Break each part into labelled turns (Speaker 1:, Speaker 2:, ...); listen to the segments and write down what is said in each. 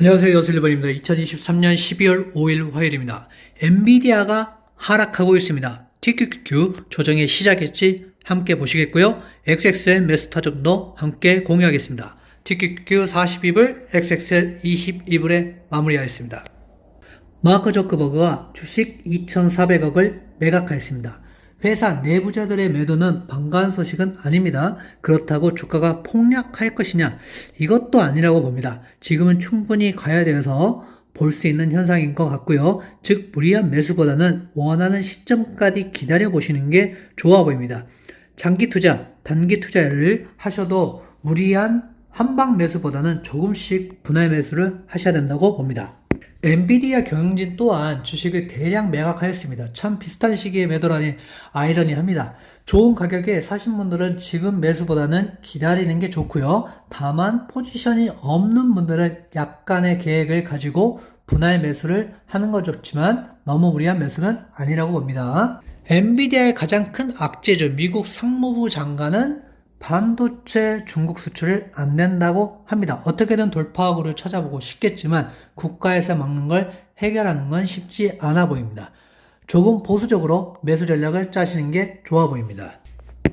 Speaker 1: 안녕하세요. 여슬리버입니다. 2023년 12월 5일 화요일입니다. 엔비디아가 하락하고 있습니다. TQQQ 조정이 시작했지 함께 보시겠고요. XXL 매수타점도 함께 공유하겠습니다. TQQQ 42불, XXL 22불에 마무리하였습니다. 마크 저크버그가 주식 2,400억을 매각하였습니다. 회사 내부자들의 매도는 반가운 소식은 아닙니다. 그렇다고 주가가 폭락할 것이냐? 이것도 아니라고 봅니다. 지금은 충분히 가야 되어서 볼 수 있는 현상인 것 같고요. 즉, 무리한 매수보다는 원하는 시점까지 기다려 보시는 게 좋아 보입니다. 장기 투자, 단기 투자를 하셔도 무리한 한방 매수보다는 조금씩 분할 매수를 하셔야 된다고 봅니다. 엔비디아 경영진 또한 주식을 대량 매각하였습니다. 참 비슷한 시기에 매도라니 아이러니합니다. 좋은 가격에 사신 분들은 지금 매수보다는 기다리는 게 좋고요. 다만 포지션이 없는 분들은 약간의 계획을 가지고 분할 매수를 하는 건 좋지만 너무 무리한 매수는 아니라고 봅니다. 엔비디아의 가장 큰 악재죠. 미국 상무부 장관은 반도체 중국 수출을 안 낸다고 합니다. 어떻게든 돌파구를 찾아보고 싶겠지만 국가에서 막는 걸 해결하는 건 쉽지 않아 보입니다. 조금 보수적으로 매수 전략을 짜시는 게 좋아 보입니다.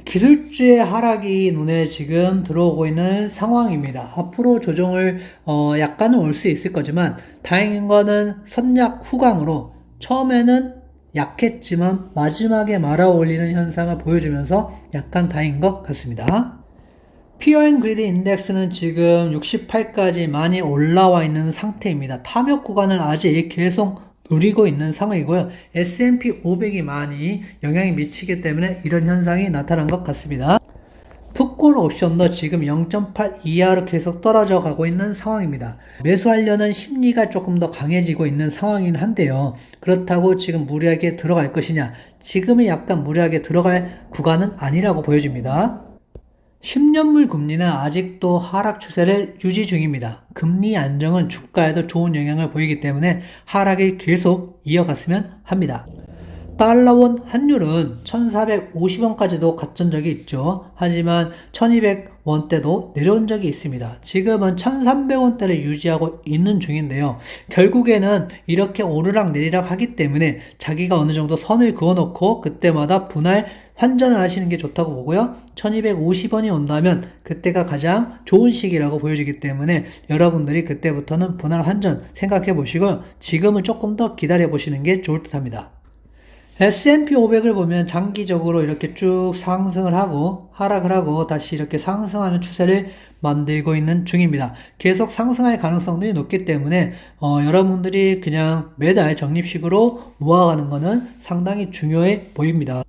Speaker 1: 기술주의 하락이 눈에 지금 들어오고 있는 상황입니다. 앞으로 조정을 어, 약간은 올 수 있을 거지만 다행인 거는 선약 후광으로 처음에는 약했지만 마지막에 말아 올리는 현상을 보여주면서 약간 다행인 것 같습니다. 피어앤 그리드 인덱스는 지금 68까지 많이 올라와 있는 상태입니다. 탐욕 구간을 아직 계속 누리고 있는 상황이고요. S&P 500이 많이 영향이 미치기 때문에 이런 현상이 나타난 것 같습니다. 풋골 옵션도 지금 0.8 이하로 계속 떨어져 가고 있는 상황입니다. 매수하려는 심리가 조금 더 강해지고 있는 상황이긴 한데요. 그렇다고 지금 무리하게 들어갈 것이냐? 지금은 약간 무리하게 들어갈 구간은 아니라고 보여집니다. 10년물 금리는 아직도 하락 추세를 유지 중입니다. 금리 안정은 주가에도 좋은 영향을 보이기 때문에 하락이 계속 이어갔으면 합니다. 달러원 환율은 1450원까지도 갔던 적이 있죠. 하지만 1200원대도 내려온 적이 있습니다. 지금은 1300원대를 유지하고 있는 중인데요. 결국에는 이렇게 오르락 내리락 하기 때문에 자기가 어느 정도 선을 그어놓고 그때마다 분할 환전을 하시는 게 좋다고 보고요. 1250원이 온다면 그때가 가장 좋은 시기라고 보여지기 때문에 여러분들이 그때부터는 분할 환전 생각해 보시고 지금은 조금 더 기다려 보시는 게 좋을 듯 합니다. S&P 500을 보면 장기적으로 이렇게 쭉 상승을 하고 하락을 하고 다시 이렇게 상승하는 추세를 만들고 있는 중입니다. 계속 상승할 가능성들이 높기 때문에 어, 여러분들이 그냥 매달 적립식으로 모아가는 것은 상당히 중요해 보입니다.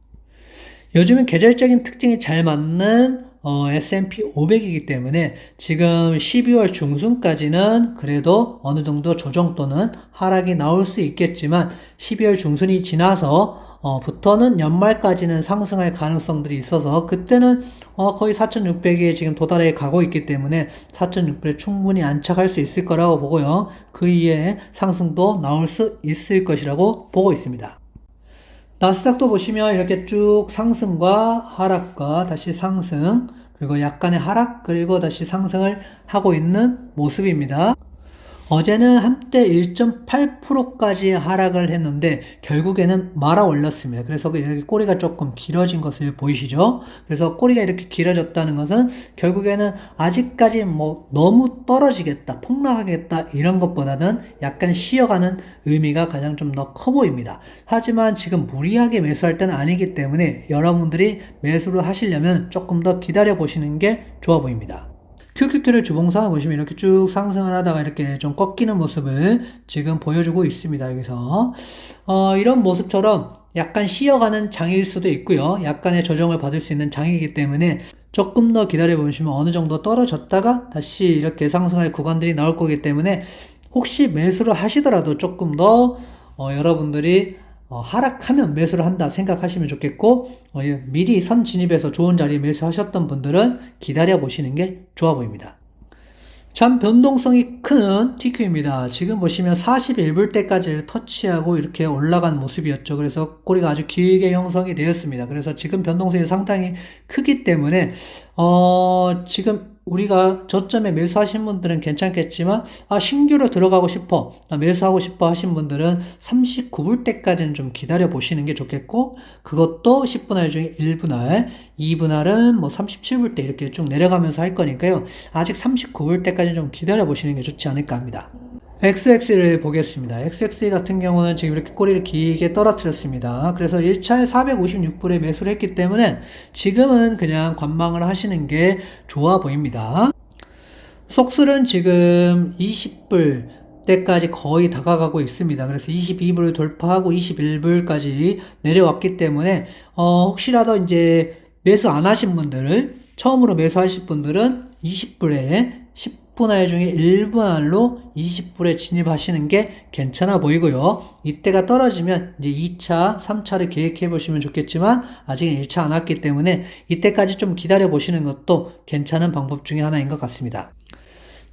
Speaker 1: 요즘은 계절적인 특징이 잘 맞는 어, S&P 500이기 때문에 지금 12월 중순까지는 그래도 어느 정도 조정 또는 하락이 나올 수 있겠지만 12월 중순이 지나서 어, 부터는 연말까지는 상승할 가능성들이 있어서 그때는 어, 거의 4,600에 지금 도달해 가고 있기 때문에 4,600에 충분히 안착할 수 있을 거라고 보고요. 그 이에 상승도 나올 수 있을 것이라고 보고 있습니다. 나스닥도 보시면 이렇게 쭉 상승과 하락과 다시 상승 그리고 약간의 하락 그리고 다시 상승을 하고 있는 모습입니다. 어제는 한때 1.8%까지 하락을 했는데 결국에는 말아 올렸습니다. 그래서 이렇게 꼬리가 조금 길어진 것을 보이시죠? 그래서 꼬리가 이렇게 길어졌다는 것은 결국에는 아직까지 뭐 너무 떨어지겠다, 폭락하겠다 이런 것보다는 약간 쉬어가는 의미가 가장 좀 더 커 보입니다. 하지만 지금 무리하게 매수할 때는 아니기 때문에 여러분들이 매수를 하시려면 조금 더 기다려 보시는 게 좋아 보입니다. QQQ를 주봉상을 보시면 이렇게 쭉 상승을 하다가 이렇게 좀 꺾이는 모습을 지금 보여주고 있습니다. 여기서 어, 이런 모습처럼 약간 쉬어가는 장일 수도 있고요. 약간의 조정을 받을 수 있는 장이기 때문에 조금 더 기다려 보시면 어느 정도 떨어졌다가 다시 이렇게 상승할 구간들이 나올 거기 때문에 혹시 매수를 하시더라도 조금 더 어, 여러분들이 어, 하락하면 매수를 한다 생각하시면 좋겠고 어, 예, 미리 선 진입해서 좋은 자리에 매수하셨던 분들은 기다려 보시는 게 좋아 보입니다. 참 변동성이 큰 TQ입니다. 지금 보시면 41불 때까지 터치하고 이렇게 올라간 모습이었죠. 그래서 꼬리가 아주 길게 형성이 되었습니다. 그래서 지금 변동성이 상당히 크기 때문에 어, 지금 우리가 저점에 매수하신 분들은 괜찮겠지만 아 신규로 들어가고 싶어 아, 매수하고 싶어 하신 분들은 39불 때까지는 좀 기다려 보시는 게 좋겠고 그것도 10분할 중에 1분할 2분할은 뭐 37불 때 이렇게 쭉 내려가면서 할 거니까요. 아직 39불 때까지 좀 기다려 보시는 게 좋지 않을까 합니다 XX를 보겠습니다. XX 같은 경우는 지금 이렇게 꼬리를 길게 떨어뜨렸습니다. 그래서 1차에 456불에 매수를 했기 때문에 지금은 그냥 관망을 하시는 게 좋아 보입니다. 속술은 지금 20불 때까지 거의 다가가고 있습니다. 그래서 22불을 돌파하고 21불까지 내려왔기 때문에 어, 혹시라도 이제 매수 안 하신 분들을 처음으로 매수하실 분들은 20불에 10 분할 중에 1분할로 20불에 진입하시는 게 괜찮아 보이고요. 이때가 떨어지면 이제 2차, 3차를 계획해 보시면 좋겠지만 아직은 1차 안 왔기 때문에 이때까지 좀 기다려 보시는 것도 괜찮은 방법 중에 하나인 것 같습니다.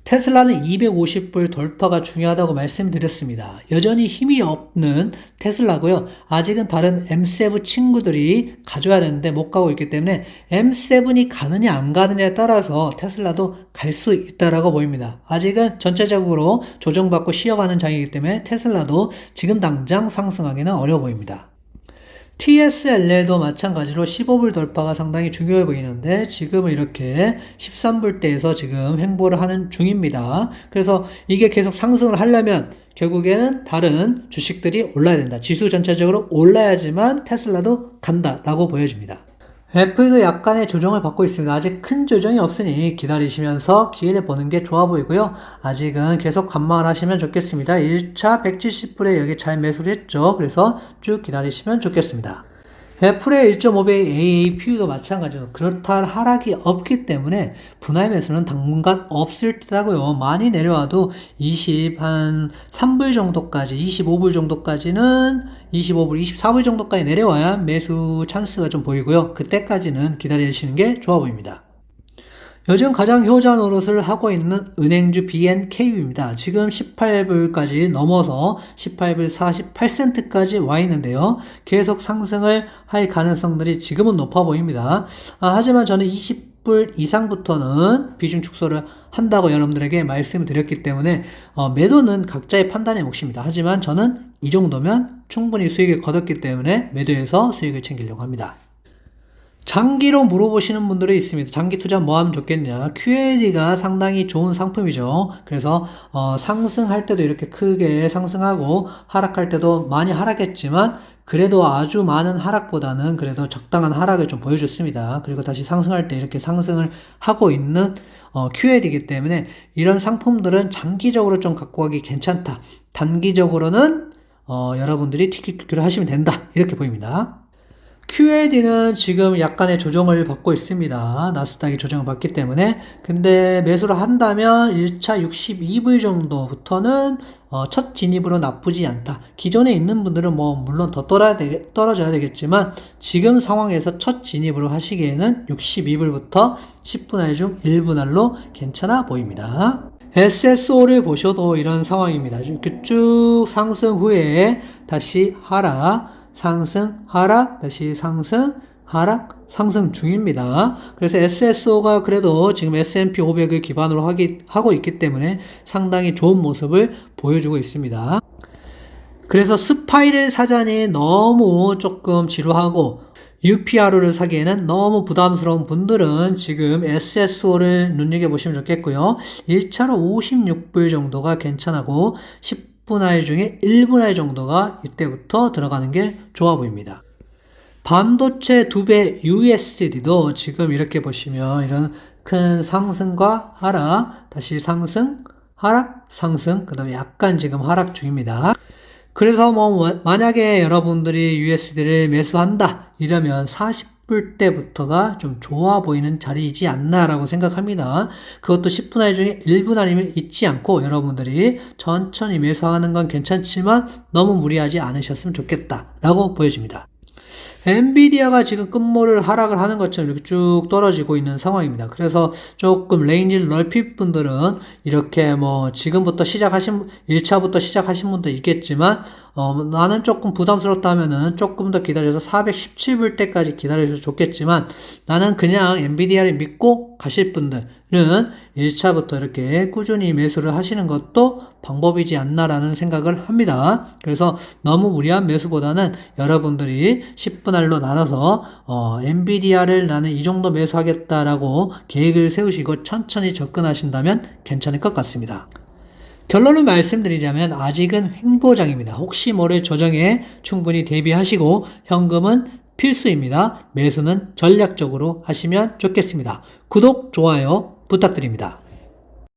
Speaker 1: 테슬라는 250불 돌파가 중요하다고 말씀드렸습니다. 여전히 힘이 없는 테슬라고요. 아직은 다른 M7 친구들이 가져야 되는데 못 가고 있기 때문에 M7이 가느냐 안 가느냐에 따라서 테슬라도 갈 수 있다라고 보입니다. 아직은 전체적으로 조정받고 쉬어가는 장이기 때문에 테슬라도 지금 당장 상승하기는 어려워 보입니다. TSL에도 마찬가지로 15불 돌파가 상당히 중요해 보이는데 지금은 이렇게 13불대에서 지금 행보를 하는 중입니다. 그래서 이게 계속 상승을 하려면 결국에는 다른 주식들이 올라야 된다. 지수 전체적으로 올라야지만 테슬라도 간다라고 보여집니다. 애플도 약간의 조정을 받고 있습니다. 아직 큰 조정이 없으니 기다리시면서 기회를 보는 게 좋아 보이고요. 아직은 계속 관망을 하시면 좋겠습니다. 1차 170불에 여기 잘 매수를 했죠. 그래서 쭉 기다리시면 좋겠습니다. 애플의 1.5배 AAPU도 마찬가지로 그렇다 할 하락이 없기 때문에 분할 매수는 당분간 없을 듯하고요. 많이 내려와도 20, 한 3불 정도까지, 25불 정도까지는 25불, 24불 정도까지 내려와야 매수 찬스가 좀 보이고요. 그때까지는 기다리시는 게 좋아 보입니다. 요즘 가장 효자 노릇을 하고 있는 은행주 BNK입니다. 지금 18불까지 넘어서 18불 48센트까지 와 있는데요. 계속 상승을 할 가능성들이 지금은 높아 보입니다. 아, 하지만 저는 20불 이상부터는 비중 축소를 한다고 여러분들에게 말씀드렸기 때문에 어, 매도는 각자의 판단의 몫입니다. 하지만 저는 이 정도면 충분히 수익을 거뒀기 때문에 매도해서 수익을 챙기려고 합니다. 장기로 물어보시는 분들이 있습니다. 장기 투자 뭐 하면 좋겠냐? QLE가 상당히 좋은 상품이죠. 그래서 어, 상승할 때도 이렇게 크게 상승하고 하락할 때도 많이 하락했지만 그래도 아주 많은 하락보다는 그래도 적당한 하락을 좀 보여줬습니다. 그리고 다시 상승할 때 이렇게 상승을 하고 있는 어, QL이기 때문에 이런 상품들은 장기적으로 좀 갖고 가기 괜찮다. 단기적으로는 어, 여러분들이 티켓큐를 하시면 된다. 이렇게 보입니다. QAD는 지금 약간의 조정을 받고 있습니다. 나스닥이 조정을 받기 때문에. 근데 매수를 한다면 1차 62불 정도부터는 어, 첫 진입으로 나쁘지 않다. 기존에 있는 분들은 뭐 물론 더 떨어야 되, 떨어져야 되겠지만 지금 상황에서 첫 진입으로 하시기에는 62불부터 10분할 중 1분할로 괜찮아 보입니다. SSO를 보셔도 이런 상황입니다. 쭉 상승 후에 다시 하락, 상승, 하락, 다시 상승, 하락, 상승 중입니다. 그래서 SSO가 그래도 지금 S&P 500을 기반으로 하기, 하고 있기 때문에 상당히 좋은 모습을 보여주고 있습니다. 그래서 스파이럴 사전이 너무 조금 지루하고 UPR을 사기에는 너무 부담스러운 분들은 지금 SSO를 눈여겨보시면 좋겠고요. 1차로 56불 정도가 괜찮고 10 분할 중에 1분할 정도가 이때부터 들어가는 게 좋아 보입니다. 반도체 두 배 USD도 지금 이렇게 보시면 이런 큰 상승과 하락, 다시 상승, 하락, 상승, 그 다음에 약간 지금 하락 중입니다. 그래서 뭐 만약에 여러분들이 USD를 매수한다 이러면 40 불 때부터가 좀 좋아 보이는 자리이지 않나라고 생각합니다. 그것도 10분 할 중에 1분할이면 잊지 않고 여러분들이 천천히 매수하는 건 괜찮지만 너무 무리하지 않으셨으면 좋겠다라고 보여집니다. 엔비디아가 지금 끝모를 하락을 하는 것처럼 이렇게 쭉 떨어지고 있는 상황입니다. 그래서 조금 레인지를 넓힌 분들은 이렇게 뭐 지금부터 시작하신 1차부터 시작하신 분도 있겠지만 어, 나는 조금 부담스럽다 하면은 조금 더 기다려서 417불 때까지 기다려서 좋겠지만 나는 그냥 엔비디아를 믿고 가실 분들은 1차부터 이렇게 꾸준히 매수를 하시는 것도 방법이지 않나라는 생각을 합니다. 그래서 너무 무리한 매수보다는 여러분들이 10 분할로 나눠서 어, 엔비디아를 나는 이 정도 매수하겠다라고 계획을 세우시고 천천히 접근하신다면 괜찮을 것 같습니다. 결론을 말씀드리자면 아직은 횡보장입니다. 혹시 모를 조정에 충분히 대비하시고 현금은 필수입니다. 매수는 전략적으로 하시면 좋겠습니다. 구독, 좋아요 부탁드립니다.